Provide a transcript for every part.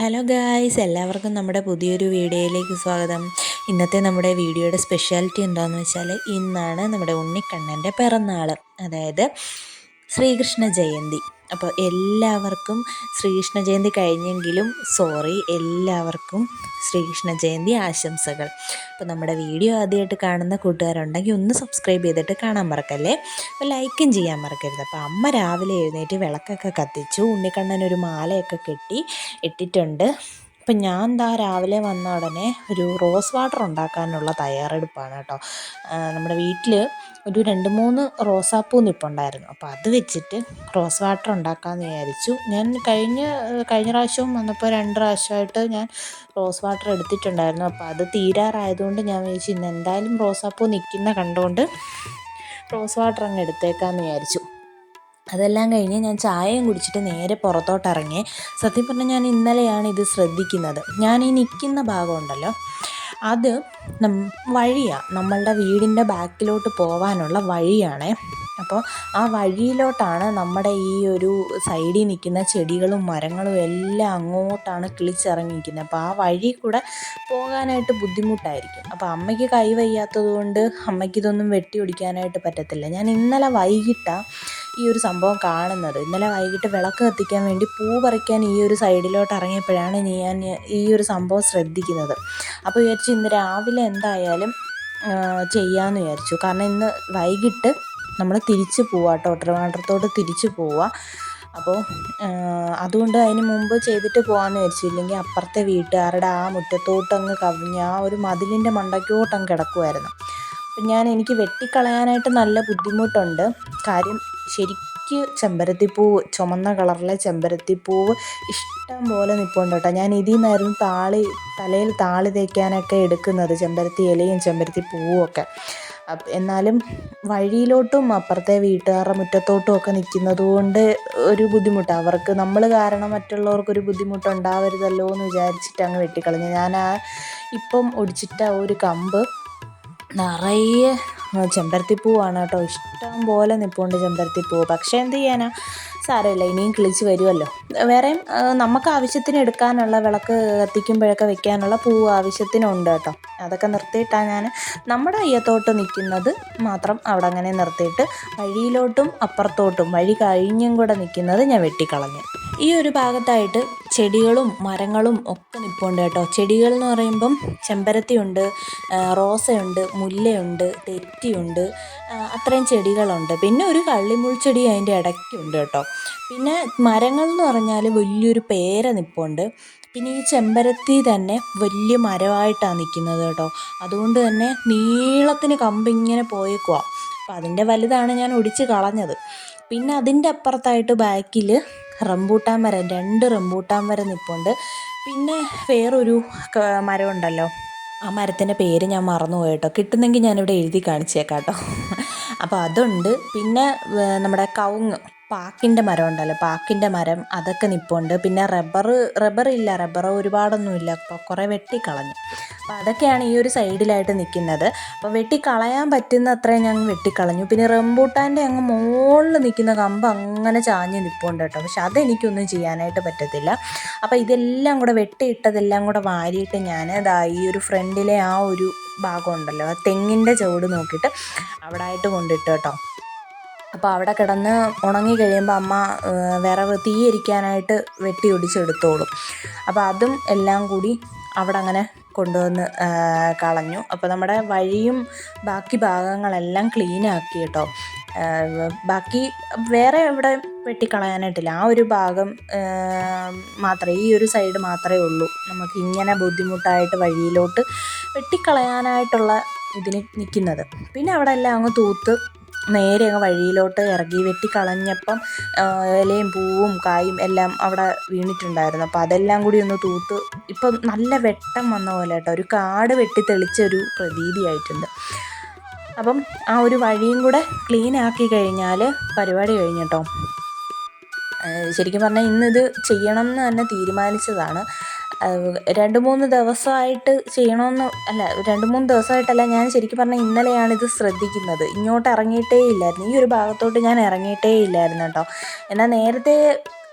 Hello guys എല്ലാവർക്കും നമ്മുടെ പുതിയൊരു വീഡിയോയിലേക്ക് സ്വാഗതം. ഇന്നത്തെ നമ്മുടെ വീഡിയോയുടെ സ്പെഷ്യാലിറ്റി എന്താണെന്ന് വെച്ചാൽ ഇന്നാണ് നമ്മുടെ ഉണ്ണിക്കണ്ണന്റെ പിറന്നാൾ അതായത് ശ്രീകൃഷ്ണ ജയന്തി. അപ്പോൾ എല്ലാവർക്കും ശ്രീകൃഷ്ണ ജയന്തി കഴിഞ്ഞെങ്കിലും സോറി എല്ലാവർക്കും ശ്രീകൃഷ്ണ ജയന്തി ആശംസകൾ. അപ്പോൾ നമ്മുടെ വീഡിയോ ആദ്യമായിട്ട് കാണുന്ന കൂട്ടുകാരുണ്ടെങ്കിൽ ഒന്ന് സബ്സ്ക്രൈബ് ചെയ്തിട്ട് കാണാൻ മറക്കല്ലേ? അപ്പോൾ ലൈക്കും ചെയ്യാൻ മറക്കരുത്. അപ്പോൾ അമ്മ രാവിലെ എഴുന്നേറ്റ് വിളക്കൊക്കെ കത്തിച്ചു ഉണ്ണിക്കണ്ണൻ ഒരു മാലയൊക്കെ കെട്ടി ഇട്ടിട്ടുണ്ട്. അപ്പം ഞാൻ എന്താ രാവിലെ വന്ന ഉടനെ ഒരു റോസ് വാട്ടർ ഉണ്ടാക്കാനുള്ള തയ്യാറെടുപ്പാണ് കേട്ടോ. നമ്മുടെ വീട്ടിൽ ഒരു രണ്ട് മൂന്ന് റോസാപ്പൂ നിപ്പുണ്ടായിരുന്നു. അപ്പോൾ അത് വെച്ചിട്ട് റോസ് വാട്ടർ ഉണ്ടാക്കാമെന്ന് വിചാരിച്ചു. ഞാൻ കഴിഞ്ഞ കഴിഞ്ഞ പ്രാവശ്യവും വന്നപ്പോൾ രണ്ട് പ്രാവശ്യമായിട്ട് ഞാൻ റോസ് വാട്ടർ എടുത്തിട്ടുണ്ടായിരുന്നു. അപ്പോൾ അത് തീരാറായതുകൊണ്ട് ഞാൻ വിചാരിച്ചു ഇന്ന് എന്തായാലും റോസാപ്പൂ നിൽക്കുന്ന കണ്ടുകൊണ്ട് റോസ് വാട്ടർ അങ്ങ് എടുത്തേക്കാമെന്ന് വിചാരിച്ചു. അതെല്ലാം കഴിഞ്ഞ് ഞാൻ ചായയും കുടിച്ചിട്ട് നേരെ പുറത്തോട്ടിറങ്ങി. സത്യം പറഞ്ഞാൽ ഞാൻ ഇന്നലെയാണ് ഇത് ശ്രദ്ധിക്കുന്നത്. ഞാൻ ഈ നിൽക്കുന്ന ഭാഗമുണ്ടല്ലോ. അത് നം വഴിയാണ് നമ്മളുടെ വീടിന്റെ ബാക്കിലോട്ട് പോകാനുള്ള വഴിയാണേ. അപ്പോൾ ആ വഴിയിലോട്ടാണ് നമ്മുടെ ഈ ഒരു സൈഡിൽ നിൽക്കുന്ന ചെടികളും മരങ്ങളും എല്ലാം അങ്ങോട്ടാണ് കിളിച്ചിറങ്ങി നിൽക്കുന്നത് അപ്പോൾ ആ വഴി കൂടെ പോകാനായിട്ട് ബുദ്ധിമുട്ടായിരിക്കും. അപ്പോൾ അമ്മയ്ക്ക് കൈ വയ്യാത്തത് കൊണ്ട് അമ്മയ്ക്കിതൊന്നും വെട്ടി ഒടിക്കാനായിട്ട് പറ്റത്തില്ല. ഞാൻ ഇന്നലെ വൈകിട്ടാണ് ഈ ഒരു സംഭവം കാണുന്നത്. ഇന്നലെ വൈകിട്ട് വിളക്ക് കത്തിക്കാൻ വേണ്ടി പൂ പറിക്കാൻ ഈ ഒരു സൈഡിലോട്ട് ഇറങ്ങിയപ്പോഴാണ് ഞാൻ ഈ ഒരു സംഭവം ശ്രദ്ധിക്കുന്നത്. അപ്പോൾ വിചാരിച്ചു ഇന്ന് രാവിലെ എന്തായാലും ചെയ്യാമെന്ന് വിചാരിച്ചു. കാരണം ഇന്ന് വൈകിട്ട് നമ്മൾ തിരിച്ചു പോവാം കേട്ടോ തിരിച്ച് പോവാം. അപ്പോൾ അതുകൊണ്ട് അതിന് മുമ്പ് ചെയ്തിട്ട് പോകാമെന്ന് വിചാരിച്ചു. ഇല്ലെങ്കിൽ അപ്പുറത്തെ വീട്ടുകാരുടെ ആ മുറ്റത്തോട്ടങ്ങ് കവിഞ്ഞ് ആ ഒരു മതിലിന്റെ മണ്ടയ്ക്കോട്ടങ്ങ് കിടക്കുമായിരുന്നു അപ്പം ഞാൻ എനിക്ക് വെട്ടിക്കളയാനായിട്ട് നല്ല ബുദ്ധിമുട്ടുണ്ട്. കാര്യം ശരിക്ക് ചെമ്പരത്തിപ്പൂവ് ചുമന്ന കളറിലെ ചെമ്പരത്തിപ്പൂവ് ഇഷ്ടം പോലെ നിൽപ്പുണ്ട് കേട്ടോ. ഞാൻ ഇതിൽ നിന്നായിരുന്നു താളി തലയിൽ താളി തേക്കാനൊക്കെ എടുക്കുന്നത് ചെമ്പരത്തി ഇലയും ചെമ്പരത്തി പൂവും ഒക്കെ. എന്നാലും വഴിയിലോട്ടും അപ്പുറത്തെ വീട്ടുകാരുടെ മുറ്റത്തോട്ടും ഒക്കെ നിൽക്കുന്നത് കൊണ്ട് ഒരു ബുദ്ധിമുട്ട്. അവർക്ക് നമ്മൾ കാരണം മറ്റുള്ളവർക്കൊരു ബുദ്ധിമുട്ടുണ്ടാവരുതല്ലോ എന്ന് വിചാരിച്ചിട്ട് അങ്ങ് വെട്ടിക്കളഞ്ഞു. ഞാൻ ആ ഇപ്പം ഒടിച്ചിട്ട ഒരു കമ്പ് നിറയെ ചെമ്പരത്തിപ്പൂവാണ് കേട്ടോ. ഇഷ്ടം പോലെ നിൽപ്പുണ്ട് ചെമ്പരത്തിപ്പൂവ് പക്ഷേ എന്ത് ചെയ്യാനാ? സാരമില്ല ഇനിയും കിളിച്ച് വരുമല്ലോ വേറെയും നമുക്ക് ആവശ്യത്തിന് എടുക്കാനുള്ള വിളക്ക് കത്തിക്കുമ്പോഴൊക്കെ വെക്കാനുള്ള പൂവ് ആവശ്യത്തിനുണ്ട് കേട്ടോ. അതൊക്കെ നിർത്തിയിട്ടാണ് ഞാൻ നമ്മുടെ അയ്യത്തോട്ട് നിൽക്കുന്നത് മാത്രം അവിടെ അങ്ങനെ നിർത്തിയിട്ട് വഴിയിലോട്ടും അപ്പുറത്തോട്ടും വഴി കഴിഞ്ഞും കൂടെ നിൽക്കുന്നത് ഞാൻ വെട്ടിക്കളഞ്ഞു. ഈ ഒരു ഭാഗത്തായിട്ട് ചെടികളും മരങ്ങളും ഒക്കെ നിൽപ്പുണ്ട് കേട്ടോ. ചെടികൾ എന്ന് പറയുമ്പം ചെമ്പരത്തിയുണ്ട് റോസയുണ്ട് മുല്ലയുണ്ട് തെറ്റിയുണ്ട് അത്രയും ചെടികളുണ്ട്. പിന്നെ ഒരു കള്ളിമുൾ ചെടി അതിന്റെ ഇടയ്ക്കുണ്ട് കേട്ടോ. പിന്നെ മരങ്ങൾ എന്ന് പറഞ്ഞാൽ വലിയൊരു പേര നിൽപ്പുണ്ട് പിന്നെ ഈ ചെമ്പരത്തി തന്നെ വലിയ മരമായിട്ടാണ് നിൽക്കുന്നത് കേട്ടോ. അതുകൊണ്ട് തന്നെ നീളത്തിന് കമ്പിങ്ങനെ പോയേക്കുക അപ്പം അതിന്റെ വലുതാണ് ഞാൻ ഒടിച്ച് കളഞ്ഞത്. പിന്നെ അതിന്റെ അപ്പുറത്തായിട്ട് ബാക്കിൽ റംബൂട്ടാൻ മരം രണ്ട് റംബൂട്ടാൻ മരം നിൽപ്പുണ്ട് പിന്നെ വേറൊരു മരം ഉണ്ടല്ലോ ആ മരത്തിന്റെ പേര് ഞാൻ മറന്നുപോയി കേട്ടോ. കിട്ടുന്നെങ്കിൽ ഞാനിവിടെ എഴുതി കാണിച്ചേക്കാം കേട്ടോ. അപ്പോൾ അതുണ്ട്. പിന്നെ നമ്മുടെ കവുങ്ങ്. പാക്കിന്റെ മരം ഉണ്ടല്ലോ. പാക്കിന്റെ മരം അതൊക്കെ നിൽപ്പുണ്ട് പിന്നെ റബ്ബർ റബ്ബർ ഇല്ല. റബ്ബർ ഒരുപാടൊന്നുമില്ല അപ്പോൾ കുറേ വെട്ടിക്കളഞ്ഞു. അപ്പോൾ അതൊക്കെയാണ് ഈ ഒരു സൈഡിലായിട്ട് നിൽക്കുന്നത് അപ്പോൾ വെട്ടിക്കളയാൻ പറ്റുന്ന അത്രയും ഞങ്ങൾ വെട്ടിക്കളഞ്ഞു. പിന്നെ റംബൂട്ടാന്റെ അങ്ങ് മുകളിൽ നിൽക്കുന്ന കമ്പ് അങ്ങനെ ചാഞ്ഞ് നിൽപ്പുണ്ട് കേട്ടോ. പക്ഷെ അതെനിക്കൊന്നും ചെയ്യാനായിട്ട് പറ്റത്തില്ല. അപ്പോൾ ഇതെല്ലാം കൂടെ വെട്ടിയിട്ടതെല്ലാം കൂടെ വാരിയിട്ട് ഞാൻ ഇതാ ഈ ഒരു ഫ്രണ്ടിലെ ആ ഒരു ഭാഗം ഉണ്ടല്ലോ. ആ തെങ്ങിന്റെ ചുവട് നോക്കിയിട്ട് അവിടെ ആയിട്ട് കൊണ്ടിട്ട് കേട്ടോ. അപ്പോൾ അവിടെ കിടന്ന് ഉണങ്ങി കഴിയുമ്പോൾ അമ്മ വേറെ തീയരിക്കാനായിട്ട് വെട്ടി ഒടിച്ചെടുത്തോളും. അപ്പോൾ അതും എല്ലാം കൂടി അവിടെ അങ്ങനെ കൊണ്ടുവന്ന് കളഞ്ഞു. അപ്പോൾ നമ്മുടെ വഴിയും ബാക്കി ഭാഗങ്ങളെല്ലാം ക്ലീൻ ആക്കി കേട്ടോ. ബാക്കി വേറെ ഇവിടെ വെട്ടിക്കളയാനായിട്ടില്ല. ആ ഒരു ഭാഗം മാത്രമേ ഈ ഒരു സൈഡ് മാത്രമേ ഉള്ളൂ. നമുക്ക് ഇങ്ങനെ ബുദ്ധിമുട്ടായിട്ട് വഴിയിലോട്ട് വെട്ടിക്കളയാനായിട്ടുള്ള ഇതിന് നിൽക്കുന്നത് പിന്നെ അവിടെ എല്ലാം അങ്ങ് തൂത്ത് നേരെ അങ്ങ് വഴിയിലോട്ട് ഇറങ്ങി വെട്ടിക്കളഞ്ഞപ്പം ഇലയും പൂവും കായും എല്ലാം അവിടെ വീണിട്ടുണ്ടായിരുന്നു. അപ്പോൾ അതെല്ലാം കൂടി ഒന്ന് തൂത്ത് ഇപ്പം നല്ല വെട്ടം വന്ന പോലെ കേട്ടോ. ഒരു കാട് വെട്ടി തെളിച്ച ഒരു പ്രതീതിയായിട്ടുണ്ട്. അപ്പം ആ ഒരു വഴിയും കൂടെ ക്ലീൻ ആക്കി കഴിഞ്ഞാൽ പരിപാടി കഴിഞ്ഞു കേട്ടോ. ശരിക്കും പറഞ്ഞാൽ ഇന്നിത് ചെയ്യണം എന്ന് തന്നെ തീരുമാനിച്ചതാണ്. രണ്ട് മൂന്ന് ദിവസമായിട്ട് ചെയ്യണമെന്ന് അല്ല രണ്ട് മൂന്ന് ദിവസമായിട്ടല്ല ഞാൻ ശരിക്കും പറഞ്ഞാൽ ഇന്നലെയാണ് ഇത് ശ്രദ്ധിക്കുന്നത്. ഇങ്ങോട്ട് ഇറങ്ങിയിട്ടേ ഇല്ലായിരുന്നു. ഈ ഒരു ഭാഗത്തോട്ട് ഞാൻ ഇറങ്ങിയിട്ടേ ഇല്ലായിരുന്നു കേട്ടോ. എന്നാൽ നേരത്തെ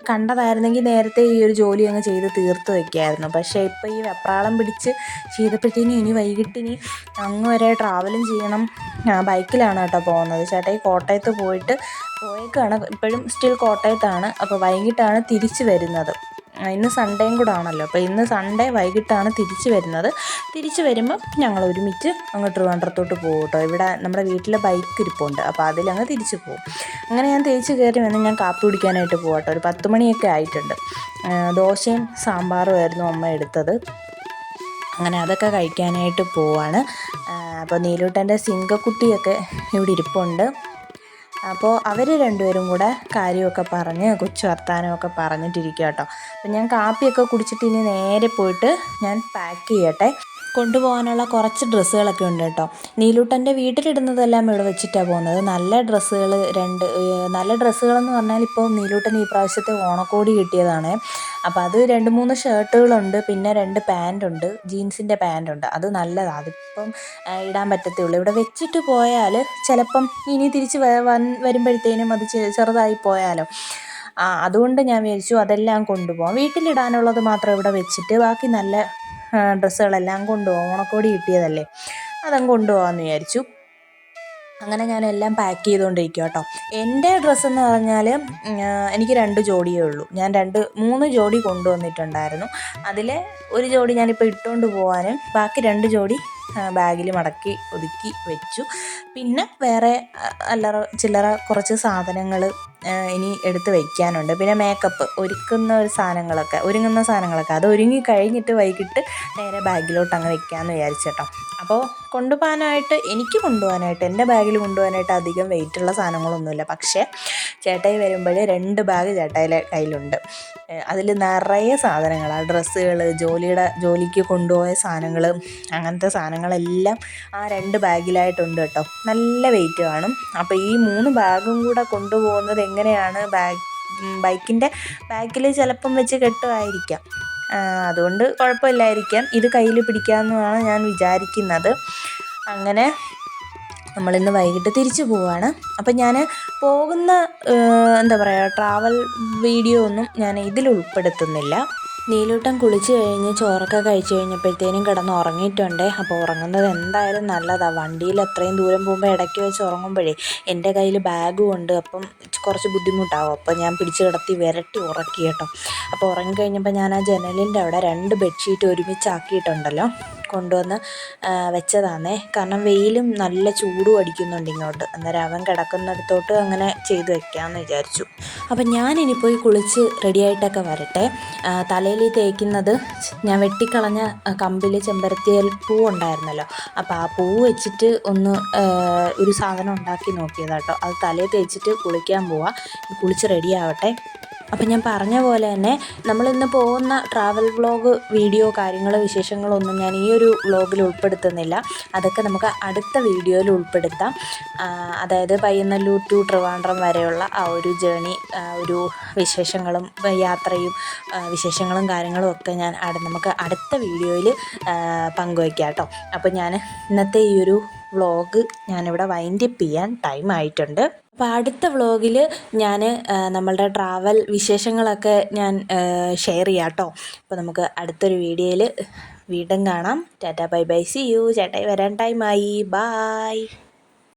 കണ്ടതായിരുന്നെങ്കിൽ നേരത്തെ ഈ ഒരു ജോലി അങ്ങ് ചെയ്ത് തീർത്ത് വയ്ക്കായിരുന്നു പക്ഷേ ഇപ്പോൾ ഈ വെപ്രാളം പിടിച്ച് ചെയ്തപ്പോഴത്തേനും ഇനി വൈകിട്ട് ഇനി അങ്ങ് വരെ ട്രാവലും ചെയ്യണം ബൈക്കിലാണ് കേട്ടോ പോകുന്നത്. ചേട്ടാ ഈ കോട്ടയത്ത് പോയിട്ട് പോയേക്കാണ്. ഇപ്പോഴും സ്റ്റിൽ കോട്ടയത്താണ്. അപ്പോൾ വൈകിട്ടാണ് തിരിച്ച് വരുന്നത്. ഇന്ന് സൺഡേയും കൂടെ ആണല്ലോ. അപ്പോൾ ഇന്ന് സൺഡേ വൈകിട്ടാണ് തിരിച്ചു വരുന്നത്. തിരിച്ചു വരുമ്പം ഞങ്ങൾ ഒരുമിച്ച് അങ്ങ് ട്രിവാൻഡ്രത്തോട്ട് പോകും കേട്ടോ. ഇവിടെ നമ്മുടെ വീട്ടിൽ ബൈക്ക് ഇരിപ്പുണ്ട്. അപ്പോൾ അതിലങ്ങ് തിരിച്ചു പോകും. അങ്ങനെ ഞാൻ തേച്ച് കയറി വന്ന് ഞാൻ കാപ്പി കുടിക്കാനായിട്ട് പോകാം ഒരു പത്ത് മണിയൊക്കെ ആയിട്ടുണ്ട്. ദോശയും സാമ്പാറും ആയിരുന്നു അമ്മ എടുത്തത്. അങ്ങനെ അതൊക്കെ കഴിക്കാനായിട്ട് പോവാണ്. അപ്പോൾ നീലൂട്ടന്റെ സിങ്കക്കുട്ടിയൊക്കെ ഇവിടെ ഇരിപ്പുണ്ട്. അപ്പോൾ അവർ രണ്ടുപേരും കൂടെ കാര്യമൊക്കെ പറഞ്ഞ് കൊച്ചു വർത്താനമൊക്കെ പറഞ്ഞിട്ടിരിക്കുക കേട്ടോ അപ്പം ഞാൻ കാപ്പിയൊക്കെ കുടിച്ചിട്ട് ഇനി നേരെ പോയിട്ട് ഞാൻ പാക്ക് ചെയ്യട്ടെ. കൊണ്ടുപോകാനുള്ള കുറച്ച് ഡ്രസ്സുകളൊക്കെ ഉണ്ട് കേട്ടോ. നീലൂട്ടന്റെ വീട്ടിലിടുന്നതെല്ലാം ഇവിടെ വെച്ചിട്ടാണ് പോകുന്നത്. നല്ല ഡ്രസ്സുകൾ രണ്ട് നല്ല ഡ്രസ്സുകളെന്ന് പറഞ്ഞാൽ ഇപ്പോൾ നീലൂട്ടൻ ഈ പ്രാവശ്യത്തെ ഓണക്കോടി കിട്ടിയതാണ്. അപ്പോൾ അത് രണ്ട് മൂന്ന് ഷർട്ടുകളുണ്ട് പിന്നെ രണ്ട് പാന്റുണ്ട് ജീൻസിന്റെ പാന്റുണ്ട്. അത് നല്ലതാണ് അതിപ്പം ഇടാൻ പറ്റത്തുള്ളൂ. ഇവിടെ വെച്ചിട്ട് പോയാൽ ചിലപ്പം ഇനി തിരിച്ച് വരുമ്പോഴത്തേനും അത് ചെറുതായി പോയാലോ. ആ അതുകൊണ്ട് ഞാൻ വിചാരിച്ചു അതെല്ലാം കൊണ്ടുപോകാം. വീട്ടിലിടാനുള്ളത് മാത്രം ഇവിടെ വെച്ചിട്ട് ബാക്കി നല്ല ഡ്രസ്സുകളെല്ലാം കൊണ്ടുപോകാം. ഓണക്കോടി കിട്ടിയതല്ലേ? അതങ്ങ് കൊണ്ടുപോകാമെന്ന് വിചാരിച്ചു. അങ്ങനെ ഞാൻ എല്ലാം പാക്ക് ചെയ്തുകൊണ്ടിരിക്കുക കേട്ടോ എന്റെ ഡ്രസ്സെന്ന് പറഞ്ഞാൽ എനിക്ക് രണ്ട് ജോഡിയേ ഉള്ളൂ. ഞാൻ രണ്ട് മൂന്ന് ജോഡി കൊണ്ടുവന്നിട്ടുണ്ടായിരുന്നു. അതിൽ ഒരു ജോഡി ഞാനിപ്പോൾ ഇട്ടുകൊണ്ട് പോകാനും ബാക്കി രണ്ട് ജോഡി ബാഗിൽ മടക്കി ഒതുക്കി വെച്ചു. പിന്നെ വേറെ അല്ലറ ചില്ലറ കുറച്ച് സാധനങ്ങൾ ഇനി എടുത്ത് വയ്ക്കാനുണ്ട് പിന്നെ മേക്കപ്പ് ഒരുക്കുന്ന ഒരു സാധനങ്ങളൊക്കെ ഒരുങ്ങുന്ന സാധനങ്ങളൊക്കെ അത് ഒരുങ്ങി കഴിഞ്ഞിട്ട് വൈകിട്ട് നേരെ ബാഗിലോട്ട് അങ്ങ് വെക്കാമെന്ന് വിചാരിച്ചേട്ടോ. അപ്പോൾ കൊണ്ടുപോകാനായിട്ട് എനിക്ക് കൊണ്ടുപോകാനായിട്ട് എന്റെ ബാഗിൽ കൊണ്ടുപോകാനായിട്ട് അധികം വെയിറ്റുള്ള സാധനങ്ങളൊന്നുമില്ല. പക്ഷേ ചേട്ടായി വരുമ്പോൾ രണ്ട് ബാഗ് ചേട്ടായിലെ കയ്യിലുണ്ട്. അതിൽ നിറയെ സാധനങ്ങളാണ് ഡ്രസ്സുകൾ ജോലിയുടെ ജോലിക്ക് കൊണ്ടുപോയ സാധനങ്ങൾ അങ്ങനത്തെ സാധനങ്ങളെല്ലാം ആ രണ്ട് ബാഗിലായിട്ടുണ്ട് കേട്ടോ. നല്ല വെയിറ്റ് കാണും. അപ്പോൾ ഈ മൂന്ന് ബാഗും കൂടെ കൊണ്ടുപോകുന്നത് എങ്ങനെയാണ് ബാഗ് ബൈക്കിന്റെ ബാക്കിൽ ചിലപ്പം വെച്ച് കെട്ടുമായിരിക്കാം. അതുകൊണ്ട് കുഴപ്പമില്ലായിരിക്കാം. ഇത് കയ്യിൽ പിടിക്കാമെന്നാണ് ഞാൻ വിചാരിക്കുന്നത്. അങ്ങനെ നമ്മളിന്ന് വൈകിട്ട് തിരിച്ചു പോവാണ്. അപ്പം ഞാൻ പോകുന്ന എന്താ പറയുക ട്രാവൽ വീഡിയോ ഒന്നും ഞാൻ ഇതിൽ ഉൾപ്പെടുത്തുന്നില്ല. നീലൂട്ടൻ കുളിച്ച് കഴിഞ്ഞ് ചോറൊക്കെ കഴിച്ചു കഴിഞ്ഞപ്പോഴത്തേനും കിടന്ന് ഉറങ്ങിയിട്ടുണ്ട്. അപ്പോൾ ഉറങ്ങുന്നത് എന്തായാലും നല്ലതാണ് വണ്ടിയിൽ അത്രയും ദൂരം പോകുമ്പോൾ ഇടയ്ക്ക് വെച്ച് ഉറങ്ങുമ്പോഴേ എന്റെ കയ്യിൽ ബാഗും ഉണ്ട്. അപ്പം കുറച്ച് ബുദ്ധിമുട്ടാവും. അപ്പോൾ ഞാൻ പിടിച്ച് കിടത്തി വിരട്ടി ഉറക്കി കേട്ടോ. അപ്പോൾ ഉറങ്ങിക്കഴിഞ്ഞപ്പോൾ ഞാൻ ആ ജനലിന്റെ അവിടെ രണ്ട് ബെഡ്ഷീറ്റ് ഒരുമിച്ചാക്കിയിട്ടുണ്ടല്ലോ. കൊണ്ടുവന്ന് വെച്ചതാണേ കാരണം വെയിലും നല്ല ചൂടും അടിക്കുന്നുണ്ട് ഇങ്ങോട്ട്. അന്നേരം അവൻ കിടക്കുന്നിടത്തോട്ട് അങ്ങനെ ചെയ്ത് വെക്കാമെന്ന് വിചാരിച്ചു. അപ്പം ഞാനിനി പോയി കുളിച്ച് റെഡിയായിട്ടൊക്കെ വരട്ടെ. തലയിൽ തേക്കുന്നത് ഞാൻ വെട്ടിക്കളഞ്ഞ കമ്പിൽ ചെമ്പരത്തിയൽ പൂ ഉണ്ടായിരുന്നല്ലോ. അപ്പോൾ ആ പൂ വെച്ചിട്ട് ഒന്ന് ഒരു സാധനം ഉണ്ടാക്കി നോക്കിയതാട്ടോ. അത് തലയിൽ തേച്ചിട്ട് കുളിക്കാൻ പോവാം. കുളിച്ച് റെഡി ആവട്ടെ അപ്പം ഞാൻ പറഞ്ഞ പോലെ തന്നെ നമ്മൾ ഇന്ന് പോകുന്ന ട്രാവൽ വ്ളോഗ് വീഡിയോ കാര്യങ്ങൾ വിശേഷങ്ങളൊന്നും ഞാൻ ഈ ഒരു വ്ളോഗിൽ ഉൾപ്പെടുത്തുന്നില്ല. അതൊക്കെ നമുക്ക് അടുത്ത വീഡിയോയിൽ ഉൾപ്പെടുത്താം. അതായത് പയ്യന്നല്ലൂർ ടു ട്രിവാൻഡ്രം വരെയുള്ള ആ ഒരു ജേണി ഒരു വിശേഷങ്ങളും യാത്രയും വിശേഷങ്ങളും കാര്യങ്ങളും ഒക്കെ ഞാൻ നമുക്ക് അടുത്ത വീഡിയോയിൽ പങ്കുവയ്ക്കാം കേട്ടോ അപ്പോൾ ഞാൻ ഇന്നത്തെ ഈ ഒരു വ്ളോഗ് ഞാനിവിടെ വൈൻഡപ്പ് ചെയ്യാൻ ടൈം ആയിട്ടുണ്ട്. അപ്പോൾ അടുത്ത വ്ളോഗിൽ ഞാൻ നമ്മളുടെ ട്രാവൽ വിശേഷങ്ങളൊക്കെ ഞാൻ ഷെയർ ചെയ്യാം കേട്ടോ അപ്പോൾ നമുക്ക് അടുത്തൊരു വീഡിയോയിൽ വീണ്ടും കാണാം. Tata bye bye. See you ചേട്ടായി വരാൻ ടൈമായി ബായ്